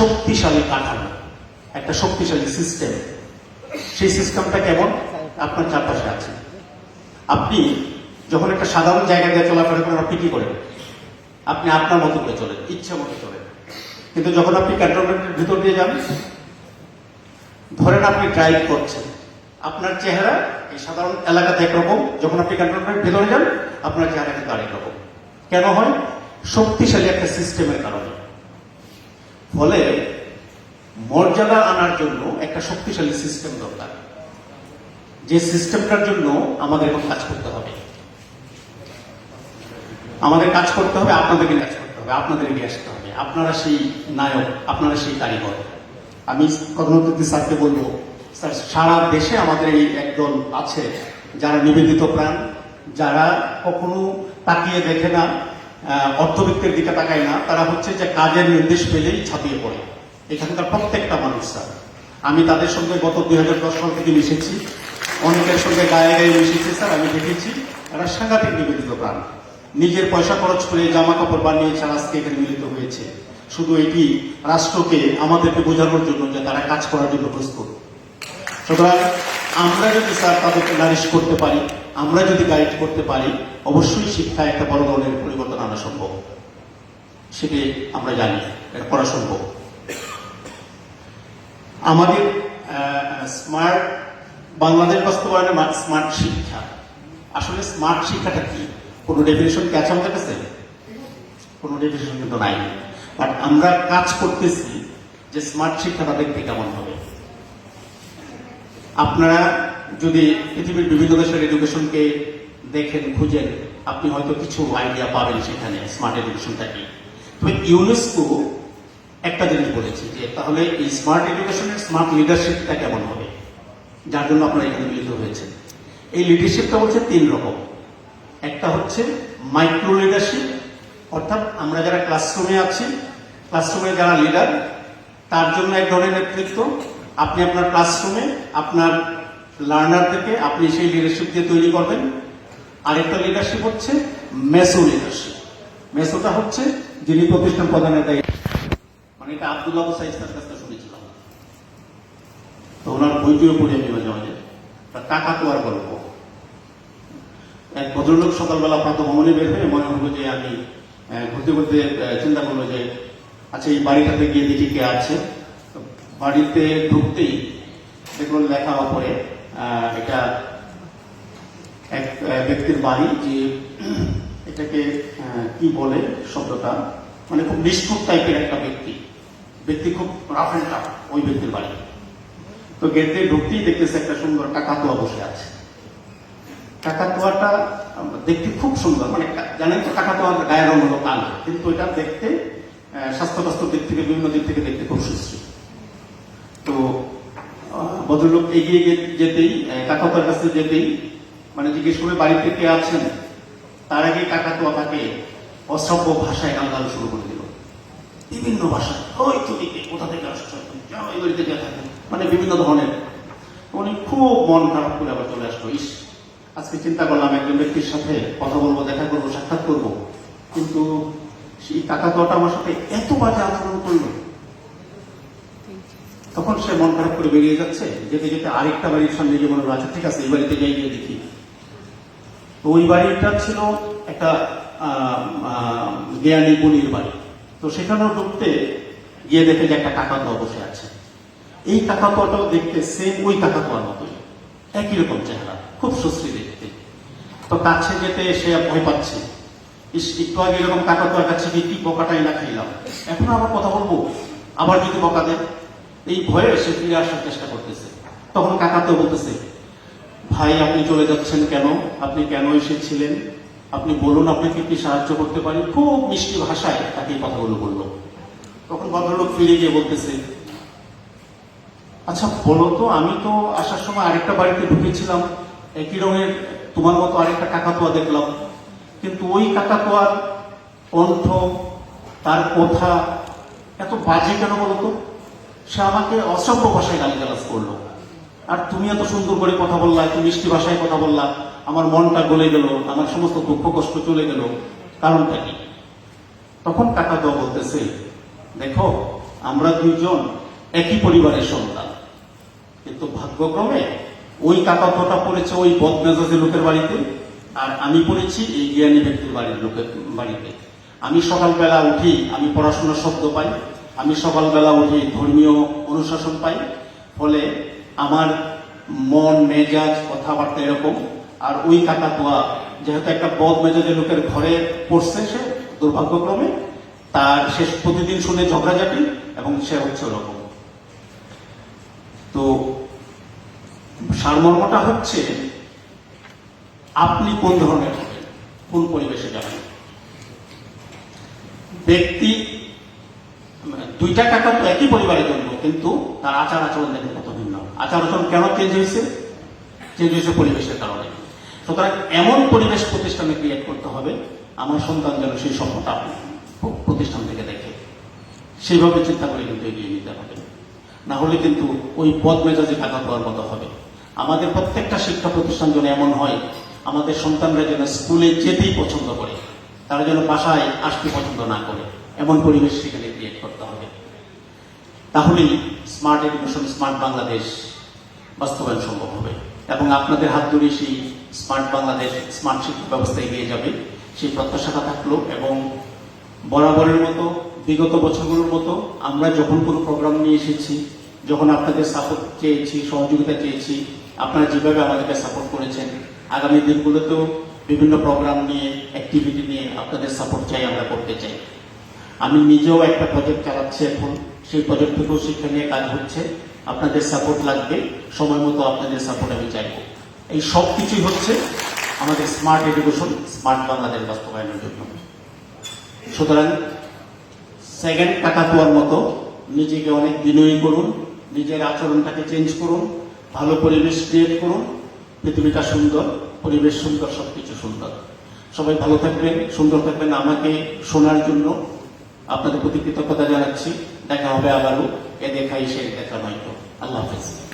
শক্তিশালী কাঠামো, একটা শক্তিশালী সিস্টেম সেই সিস্টেমটা কেমন? আপনার চারপাশে আছে। আপনি যখন একটা সাধারণ জায়গা দিয়ে চলাফেরা করেন, আপনি কি করেন? আপনি আপনার মতো করে চলেন, ইচ্ছা মতো চলেন। কিন্তু যখন আপনি ক্যান্টনমেন্টের ভিতর দিয়ে যান, ধরেন আপনি ড্রাইভ করছেন, আপনার চেহারা এই সাধারণ এলাকাতে একরকম। যখন আপনি ক্যান্টনমেন্টের ভিতরে যান, আপনার চেহারা কিন্তু আরেক রকম। কেন হয়? শক্তিশালী একটা সিস্টেমের কারণে। ফলে মর্যাদা আনার জন্য একটা শক্তিশালী সিস্টেম দরকার। যে সিস্টেমটার জন্য আমাদের এখন কাজ করতে হবে। আমাদের কাজ করতে হবে, আপনাদেরকে কাজ করতে হবে আপনাদের এগিয়ে আসতে হবে। আপনারা সেই নায়ক, আপনারা সেই কারিগর। আমি কর্মপতি স্যারকে বলব, স্যার, সারা দেশে আমাদের এই একদল আছে যারা নিবেদিত প্রাণ, যারা কখনো তাকিয়ে দেখে না অর্থবিত্তের দিকে তাকায় না, তারা হচ্ছে যে কাজের নির্দেশ পেলেই ছাপিয়ে পড়ে। এখানকার প্রত্যেকটা মানুষ স্যার। আমি তাদের সঙ্গে গত দুই হাজার দশ সাল থেকে মিশেছি। অনেকের সঙ্গে গায়ে গায়ে মিশেছি স্যার, আমি দেখেছি। এরা সাংঘাতিক নিবেদিত প্রাণ। নিজের পয়সা খরচ করে জামা কাপড় বানিয়ে ছাড়া আজকে এখানে মিলিত হয়েছে। শুধু এটি রাষ্ট্রকে, আমাদেরকে বোঝানোর জন্য যে তারা কাজ করার জন্য প্রস্তুত। সুতরাং আমরা যদি স্যার তাদেরকে নারিশ করতে পারি আমরা যদি গাইড করতে পারি, অবশ্যই শিক্ষায় একটা বড় ধরনের পরিবর্তন আনা সম্ভব। সেটি আমরা জানি, এটা করা সম্ভব। আমাদের স্মার্ট বাংলাদেশ বাস্তবায়নে স্মার্ট শিক্ষা। আসলে স্মার্ট শিক্ষাটা কি? কোনো ডেফিনেশন কি আছে আমাদের কাছে? কোনো ডেফিনেশন কিন্তু নাই। বাট আমরা কাজ করতেছি যে স্মার্ট শিক্ষাটা দেখতে কেমন হবে। আপনারা যদি পৃথিবীর বিভিন্ন দেশের এডুকেশনকে দেখেন খুঁজেন আপনি হয়তো কিছু আইডিয়া পাবেন সেখানে স্মার্ট এডুকেশনটা কি? তবে ইউনেস্কো একটা জিনিস বলেছে যে, তাহলে এই স্মার্ট এডুকেশনের স্মার্ট লিডারশিপটা কেমন হবে? যার জন্য আপনারা এখানে মিলিত হয়েছে এই লিডারশিপটা হচ্ছে তিন রকম। একটা হচ্ছে মাইক্রো লিডারশিপ অর্থাৎ আমরা যারা ক্লাসরুমে আছি ক্লাসরুমে যারা লিডার তার জন্য এক ধরনের নেতৃত্ব। আপনি আপনার ক্লাসরুমে আপনার লার্নারদেরকে আপনি সেই লিডারশিপ দিয়ে তৈরি করবেন। আরেকটা লিডারশিপ হচ্ছে মেসো লিডারশিপ মেসোটা হচ্ছে যিনি প্রতিষ্ঠান প্রধানের দায়িত্ব। মানে এটা আব্দুল্লাহ সাইস্তার কাছ থেকে শুনেছিলাম। তো ওনার বইটিও পড়ি আমি মাঝে মাঝে আর গল্প। এক ভদ্রলোক সকালবেলা প্রাত ভ্রমণে বের হয়ে মনে হলো যে আমি ঘুরতে ঘুরতে চিন্তা করল যে আচ্ছা এই বাড়িটাতে গিয়ে দেখি কে আছে। বাড়িতে ঢুকতেই দেখল লেখা ওপরে এটা এক ব্যক্তির বাড়ি যে এটাকে কি বলে শব্দটা? মানে খুব নিষ্ঠুর টাইপের একটা ব্যক্তি। ব্যক্তি খুব রাফ অ্যান্ড ওই ব্যক্তির বাড়ি। তো গেটে ঢুকতেই দেখতেছে একটা সুন্দর কাকাতুয়া বসে আছে। কাকাতুয়াটা দেখতে খুব সুন্দর। মানে জানেন তো কাকাতুয়ার গায়ের হলো কালো। কিন্তু এটা দেখতে আহ, স্বাস্থ্য দিক থেকে বিভিন্ন দিক থেকে দেখতে খুব সুশ্রী। ভদ্রলোক এগিয়ে যেতেই কাকাতার কাছে যেতেই মানে জিজ্ঞেস করে বাড়িতে কে আছেন? তার আগে কাকাতুয়া তাকে অসভ্য ভাষায় গালগাল শুরু করে দিল। বিভিন্ন ভাষা ওই তুমি কোথা থেকে আসছো যাও, এই বাড়িতে মানে বিভিন্ন ধরনের। উনি খুব মন খারাপ করে আবার চলে আসলো। ইস, আজকে চিন্তা করলাম একজন ব্যক্তির সাথে কথা বলব, দেখা করব, সাক্ষাৎ করব। কিন্তু সেই কাকাতটা আমার সাথে এত বাজে আচরণ করল। তখন সে মন খারাপ করে বেরিয়ে যাচ্ছে, যেতে যেতে আরেকটা বাড়ির সামনে গিয়ে মনে আচ্ছা ঠিক আছে, এই বাড়িতে যাই, গিয়ে দেখি। ওই বাড়িটা ছিল একটা জ্ঞানী গুণীর বাড়ি। তো সেখানেও ঢুকতে গিয়ে দেখে যে একটা কাকাতোয়া বসে আছে। এই কাকাতোয়াটাও দেখতে সেম ওই কাকাতোয়ার মতোই, একই রকম চেহারা, খুব সুশ্রী দেখতে। তো কাছে যেতে সে ভয় পাচ্ছে। একটু আগে এরকম কাকাতোয়ার কাছে গিয়ে কি বকাটাই না খাইলাম। এখন আবার কথা বলব, আবার যদি বকা দেয়। এই ভয়ে সে ফিরে আসার চেষ্টা করতেছে। তখন কাকাতো বলতেছে, ভাই, আপনি চলে যাচ্ছেন কেন? আপনি কেন এসেছিলেন? আপনি বলুন, আপনাকে কি সাহায্য করতে পারি? খুব মিষ্টি ভাষায় তাকে এই কথাগুলো বলল। তখন ভদ্রলোক ফিরে গিয়ে বলতেছে আচ্ছা বলো তো, আমি তো আসার সময় আরেকটা বাড়িতে ঢুকেছিলাম। একই রঙের তোমার মতো আরেকটা কাকাতোয়া দেখলাম। কিন্তু ওই কাকাতোয়ার কণ্ঠ, তার কথা, এত বাজে কেন বলতো সে আমাকে অসভ্য ভাষায় গালিগালাজ করল। আর তুমি এত সুন্দর করে কথা বললা, এত মিষ্টি ভাষায় কথা বললা, আমার মনটা গলে গেল, আমার সমস্ত দুঃখ কষ্ট চলে গেল। কারণটা কি? তখন কাকাতোয়া বলতেছে দেখো, আমরা দুইজন একই পরিবারের সন্তান। কিন্তু ভাগ্যক্রমে ওই কাকাতোটা পড়েছে ওই বদমেজাজের লোকের বাড়িতে, আর আমি পড়েছি এই জ্ঞানী ব্যক্তির বাড়ির লোকের বাড়িতে। আমি সকালবেলা উঠি, আমি পড়াশোনার শব্দ পাই আমি সকালবেলা উঠি ধর্মীয় অনুশাসন পাই, ফলে আমার মন, মেজাজ, কথাবার্তা এরকম। আর ওই কাকাতোয়া যেহেতু একটা বদ মেজাজের লোকের ঘরে পড়ছে সে দুর্ভাগ্যক্রমে, তার শেষ প্রতিদিন শুনে ঝগড়াঝাটি, এবং সে হচ্ছে ওরকম। তো সারমর্মটা হচ্ছে, আপনি কোন ধরনের কোন পরিবেশে যাবেন? ব্যক্তি দুইটা টাকা তো একই পরিবারে জন্ম কিন্তু তার আচার আচরণ দেখে কত ভিন্ন। আচার আচরণ কেন চেঞ্জ হয়েছে? চেঞ্জ হয়েছে পরিবেশের কারণে। সুতরাং এমন পরিবেশ প্রতিষ্ঠানে ক্রিয়েট করতে হবে, আমার সন্তান যেন সেই স্বপ্নটা প্রতিষ্ঠান থেকে দেখে। সেইভাবে চিন্তা করে কিন্তু এগিয়ে নিতে হবে। না হলে কিন্তু ওই পদ মেজাজে টাকা পাওয়ার মতো হবে। আমাদের প্রত্যেকটা শিক্ষা প্রতিষ্ঠান যেন এমন হয়, আমাদের সন্তানরা যেন স্কুলে যেতেই পছন্দ করে। তারা যেন বাসায় আসতে পছন্দ না করে। এমন পরিবেশ সেখানে ক্রিয়েট করতে হবে। তাহলেই স্মার্ট এডুকেশন স্মার্ট বাংলাদেশ বাস্তবায়ন সম্ভব হবে। এবং আপনাদের হাত ধরে সেই স্মার্ট বাংলাদেশ স্মার্ট শিক্ষা ব্যবস্থা এগিয়ে যাবে। সেই প্রত্যাশাটা থাকল এবং বরাবরের মতো, বিগত বছরগুলোর মতো আমরা যখন কোনো প্রোগ্রাম নিয়ে এসেছি, যখন আপনাদের সাপোর্ট চেয়েছি, সহযোগিতা চেয়েছি, আপনারা যেভাবে আমাদেরকে সাপোর্ট করেছেন, আগামী দিনগুলোতেও বিভিন্ন প্রোগ্রাম নিয়ে অ্যাক্টিভিটি নিয়ে আপনাদের সাপোর্ট চাই, আমরা করতে চাই। আমি নিজেও একটা প্রজেক্ট চালাচ্ছি এখন। সেই প্রজেক্ট থেকেও শিক্ষা নিয়ে কাজ হচ্ছে। আপনাদের সাপোর্ট লাগবে। সময় মতো আপনাদের সাপোর্ট আমি চাইব। এই সব কিছুই হচ্ছে আমাদের স্মার্ট এডুকেশন স্মার্ট বাংলাদেশ বাস্তবায়নের জন্য। সুতরাং সেকেন্ড টাকা পাওয়ার মতো নিজেকে অনেক বিনয়ী করুন, নিজের আচরণটাকে চেঞ্জ করুন, ভালো পরিবেশ ক্রিয়েট করুন। পৃথিবীটা সুন্দর। পরিবেশ সুন্দর, সবকিছু সুন্দর। সবাই ভালো থাকবেন, সুন্দর থাকবেন আমাকে শোনার জন্য। আপনাদের প্রতি কৃতজ্ঞতা জানাচ্ছি। দেখা হবে আবারও। এ দেখাই, সে দেখা নয়তো আল্লাহ হাফেজ।